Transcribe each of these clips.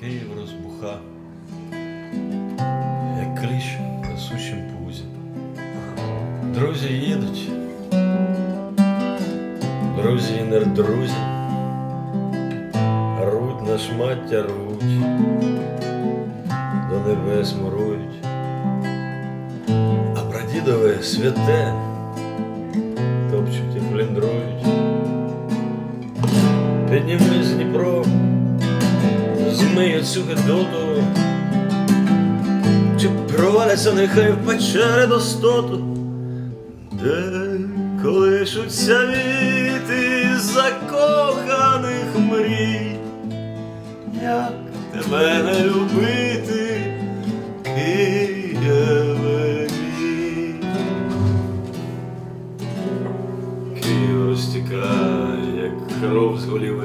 Київ розбуха, як кліщ на сущім пузі. Друзі їдуть, друзі і не руть на шмаття руть, до небес мурують, а прадідове святе топчуть і пліндрують. Піднімись Дніпро, змиє цю гидоту, чи проваляться нехай в печери достоту, де колишуться віти закоханих мрій, як тебе не любити, Києве мій. Київ розтікає, як кров з голів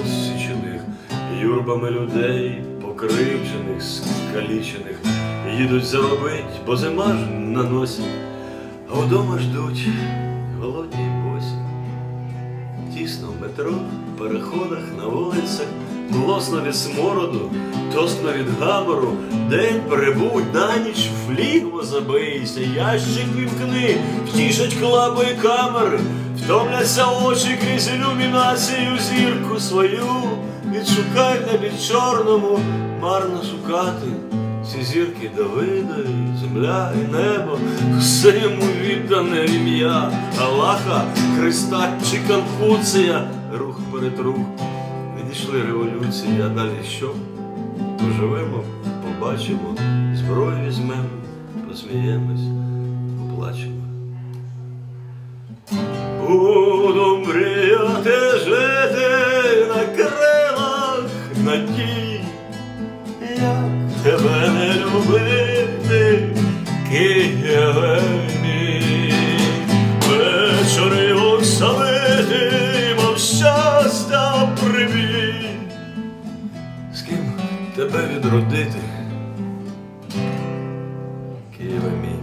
юрбами людей, покривджених, скалічених, їдуть заробить, бо зима ж на носі, а вдома ждуть голодні босі. Тісно в метро, в переходах, на вулицях, млосно від смороду, тосно від гамору, день перебудь, на ніч в флігу забийся, ящик вімкни, втішать клапи й камери, втомляться очі крізь ілюмінацію зірку свою, відшукай в небі чорному, марно шукати. Ці зірки Давида, і земля і небо, все йому віддане ім'я Аллаха, Христа чи Конфуція, рух перед рух. Відійшли революції, а далі що? Поживемо, побачимо, зброю візьмемо, посміємось, поплачемо. як тебе не любити, Києве мій. вечори оксамити, мов щастя прибіг. З ким тебе відродити, Києве мій.